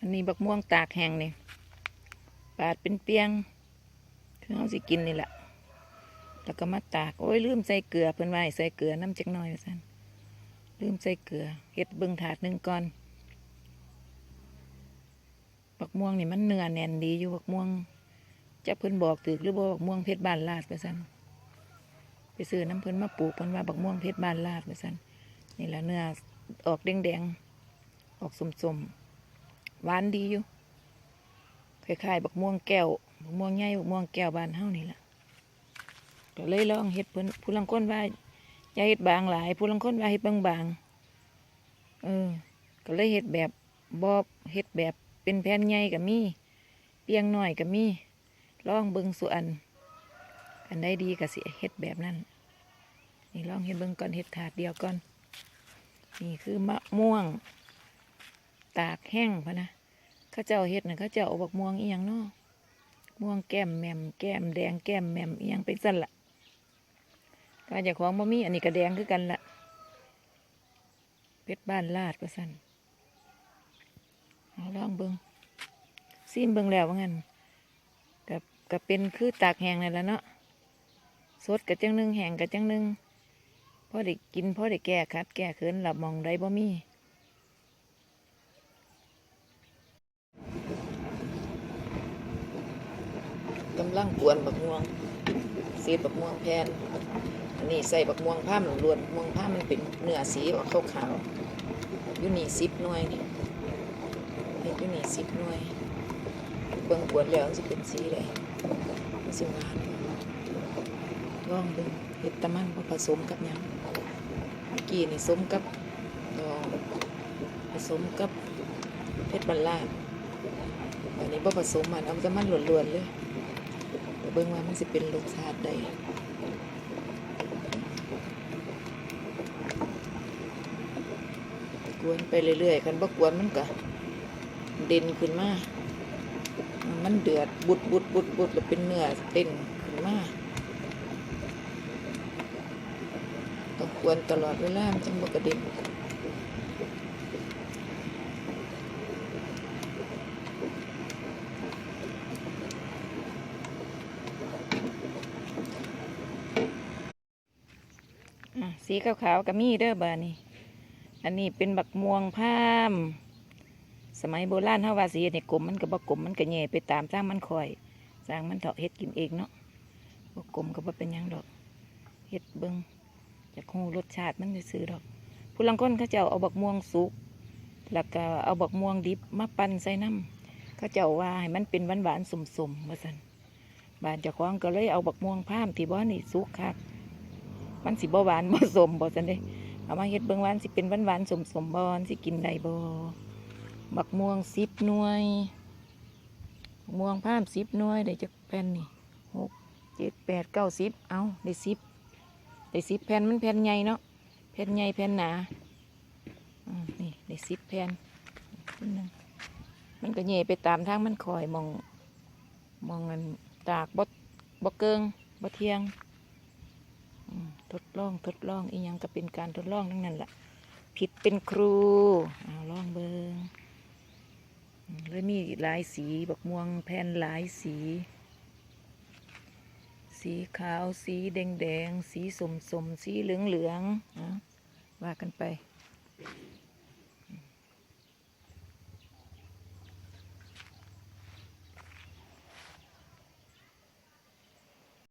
อันนี้บักม่วงตากแห้งนี่ปาดเป็นเปียงคือเอาสิกินนี่แหละแล้วก็มาตาก โอ้ยลืมใส่เกลือเพิ่นว่าให้ใส่เกลือน้ำจักหน่อยว่าซั่นลืมใส่เกลือเฮ็ดเบิ่งถาดหนึ่งก่อนบักม่วงนี่มันเนื้อแน่นดีอยู่บักม่วงจะเพิ่นบอกตึกหรือบ่บักม่วงเพชรบ้านลาดว่าซั่นไปซื้อน้ำเพิ่นมาปลูกเพิ่นว่าบักม่วงเพชรบ้านลาดว่าซั่นนี่แหละเนื้อออกแดงๆออกสมๆ หวานดีอยู่คล้ายๆบักม่วงแก้วบักม่วงใหญ่บักม่วงแก้วบ้านเฮานี่แหละก็เลยลองเฮ็ดเพิ่นผู้ลังคนว่าอย่าเฮ็ดบางหลายผู้ลังคนว่าเฮ็ดบางๆเออ ก็เลยเฮ็ดแบบบอบเฮ็ดแบบเป็นแผ่นใหญ่ก็มีเปียงหน้อยก็มีลองเบิ่งส่วนอันใดดีก็สิเฮ็ดแบบนั้นนี่ลองเฮ็ดเบิ่งก่อนเฮ็ดถาดเดียวก่อนนี่คือมะม่วง ตากแห้งพะนะเข้าเจ้าเฮ็ดน่ะเข้าเจ้าเอาบักม่วงเอียงเนาะม่วงแก้มแหม่มแก้มแดงแก้มแหม่มอียงเป็นสั่นละก็เจะของบ่มีอันนี้ก็แดงคือกันละเพชรบ้านลาดก็สั่นเอาลองเบิงซีมเบิงแล้วว่างั้นกับกับเป็นคือตากแห้งนั่นแหละเนาะสดกับจังหนึงแห้งกับจังหนึงพอได้กินพอได้แก้คัดแก้เขินหลับมองได้บ่มีำลังกวนบักม่วงเสียบักม่วงแพนอันนี้ใส่บักม่วงผ้ามันล้วนบักม่วงผ้ามันเป็นเนื้อสีออกขาวขาวๆอยู่นี่สิบหน่วยนี่เห็ดอยู่นี่สิบหน่วยเบิ่งกวนแล้วมันสิเป็นสีเลยมันสิหวานลองดูเห็ดตะมันผสมกับยังเมื่อกี้นี่สมกับดอกผสมกับเพชรบัลลาดอันนี้ผสมมันเอาต่มันล้วนๆเลย บิ่งว่ามันสิเป็นรสชาติใดกวนไปเรื่อยๆคันบ่กวนมันก็เด่นขึ้นมา มันเดือดบุดบุดบุดบุดแล้วเป็นเนื้อเต้นขึ้นมาต้องกวนตลอดเวลามันจังบ่กระเด็น สีขาวๆก็มีเด้อบานี่อันนี้เป็นบักม่วงพาม สมัยโบราณเฮาว่าสีเนี่ยกลมมันก็บ่กลมมันก็แหย่ไปตามสร้างมันคอยสร้างมันเถาะเฮ็ดกินเองเนาะบกลมก็บ่เป็นยังดอกเฮ็ดเบิ่งจากฮู้รสชาติมันซื่อดอก ผู้ลังคนเขาเจ้าเอาบักม่วงสุกแล้วก็เอาบักม่วงดิบมาปั่นใส่น้ำเขาเจ้าว่าให้มันเป็นหวานๆสมๆว่าซั่นบานเจ้าของก็เลยเอาบักม่วงพามที่บ่นี่สุกคัก มันสิบ่หวานบ่สมบ่ซั่นเด้เอามาเฮ็ดเบิ่งว่านสิเป็นหวานๆสมๆบ่สิกินได้บ่บักม่วงสิบหน่วยม่วงพามสิบหน่วยได้จากแผ่นนี่หกเจ็ดแปดเก้าสิบเอาได้สิบได้สิบแผ่นมันแผ่นใหญ่เนาะแผ่นใหญ่แผ่นหนาอนี่ได้สิบแผ่นนึงมันก็เหย่ไปตามทางมันคอยมองมองกันตากบดบดเกิงบดเทียง ทดลองทดลองอีหยังก็เป็นการทดลองทั้งนั้นแหละผิดเป็นครูเอาลองเบิงอืมแล้วมีหลายสีบักม่วงแผ่นหลายสี สีขาวสีแดงแดงสีสมสมสีเหลืองเหลืองนะว่ากันไป